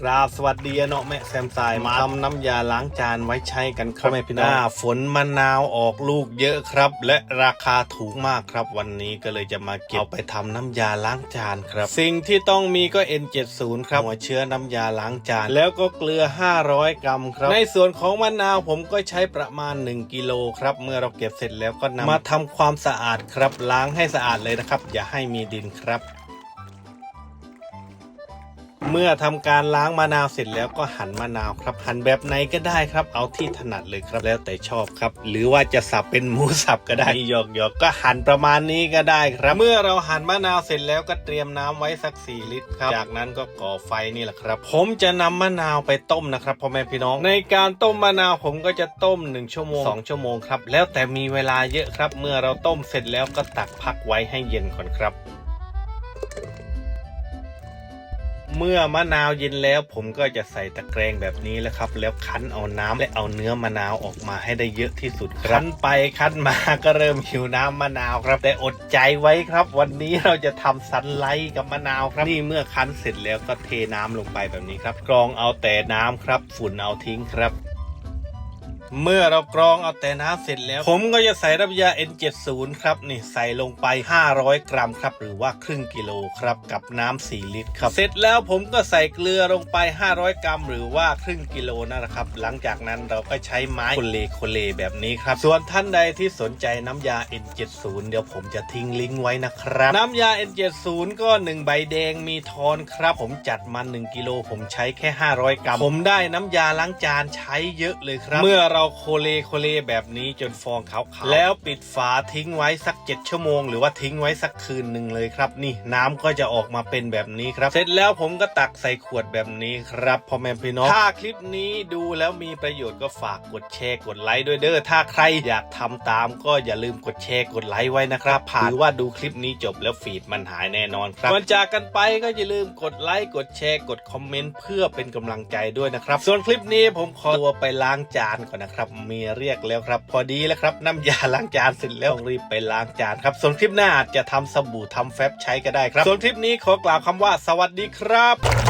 กราบสวัสดีเนาะแม่แซมสายมาทำน้ำยาล้างจานไว้ใช้กันครับแม่พี่น้องหน้าฝนมะนาวออกลูกเยอะครับ และราคาถูกมากครับ วันนี้ก็เลยจะมาเก็บเอาไปทำน้ำยาล้างจานครับ สิ่งที่ต้องมีก็ N70 ครับหัวเชื้อน้ำยาล้างจาน แล้วก็เกลือ 500 กรัมครับ ในส่วนของมะนาวผมก็ใช้ประมาณ 1กิโลครับเมื่อเราเก็บเสร็จแล้วก็นำมาทำความสะอาดครับล้างให้สะอาดเลยนะครับ อย่าให้มีดินครับ เมื่อทำการล้างมะนาวเสร็จแล้วก็หั่นมะนาวครับ หั่นแบบไหนก็ได้ครับ เอาที่ถนัดเลยครับแล้วแต่ชอบครับ หรือว่าจะสับเป็นหมูสับก็ได้หยอกหยอกก็หั่นประมาณนี้ก็ได้ครับ เมื่อเราหั่นมะนาวเสร็จแล้วก็เตรียมน้ำไว้สัก 4 ลิตรครับ จากนั้นก็ก่อไฟนี่แหละครับ ผมจะนำมะนาวไปต้มนะครับพ่อแม่พี่น้อง ในการต้มมะนาวผมก็จะต้ม 1 ชั่วโมง 2 ชั่วโมงครับแล้วแต่มีเวลาเยอะครับ เมื่อเราต้มเสร็จแล้วก็ตักพักไว้ให้เย็นก่อนครับ เมื่อมะนาวเย็นแล้ว ผมก็จะใส่ตะแกรงแบบนี้แล้วครับ แล้วคั้นเอาน้ำและเอาเนื้อมะนาวออกมาให้ได้เยอะที่สุดครั้นไปคั้นมาก็เริ่มหิวน้ำมะนาวครับ แต่อดใจไว้ครับ วันนี้เราจะทำสันไลท์กับมะนาวครับนี่เมื่อคั้นเสร็จแล้วก็เทน้ำลงไปแบบนี้ครับกรองเอาแต่น้ำครับ ฝุ่นเอาทิ้งครับ เมื่อเรากรองเอาแต่น้ำเสร็จแล้ว ผมก็จะใส่น้ำยา N70 ครับนี่ใส่ลงไป 500 กรัมครับ หรือว่าครึ่งกิโลครับกับน้ำ4ลิตรครับเสร็จแล้วผมก็ใส่เกลือลงไป 500 กรัม หรือว่าครึ่งกิโลนั่นแหละครับ หลังจากนั้นเราก็ใช้ไม้โคเลโคเลแบบนี้ครับ ส่วนท่านใดที่สนใจน้ำยา N70 เดี๋ยวผมจะทิ้งลิงก์ไว้นะครับ น้ำยา N70 ก็ 1 ใบแดงมีทอนครับ ผมจัดมา1กิโลผมใช้แค่ 500 กรัม ผมได้น้ำยาล้างจานใช้เยอะเลยครับ เมื่อเราโคเลโคเลแบบนี้จนฟองขาวๆแล้วปิดฝาทิ้งไว้สัก 7 ชั่วโมง หรือว่าทิ้งไว้สักคืนหนึ่งเลยครับ นี่น้ำก็จะออกมาเป็นแบบนี้ครับ เสร็จแล้วผมก็ตักใส่ขวดแบบนี้ครับพ่อแม่พี่น้องถ้าคลิปนี้ดูแล้วมีประโยชน์ก็ฝากกดแชร์กดไลค์ด้วยเด้อถ้าใครอยากทำตามก็อย่าลืมกดแชร์กดไลค์ไว้นะครับผ่านหรือว่าดูคลิปนี้จบแล้วฟีดมันหายแน่นอนครับก่อนจากกันไปก็อย่าลืมกดไลค์กดแชร์กดคอมเมนต์เพื่อเป็นกำลังใจด้วยนะครับ ส่วนคลิปนี้ผมขอตัวไปล้างจานก่อนนะครับเมียเรียกแล้วครับ พอดีแล้วครับน้ำยาล้างจานเสร็จแล้วรีบไปล้างจานครับ ส่วนคลิปหน้าอาจจะทำสบู่ทำแฟบใช้ก็ได้ครับ ส่วนคลิปนี้ขอกล่าวคำว่าสวัสดีครับ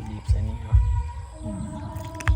बीप से नहीं है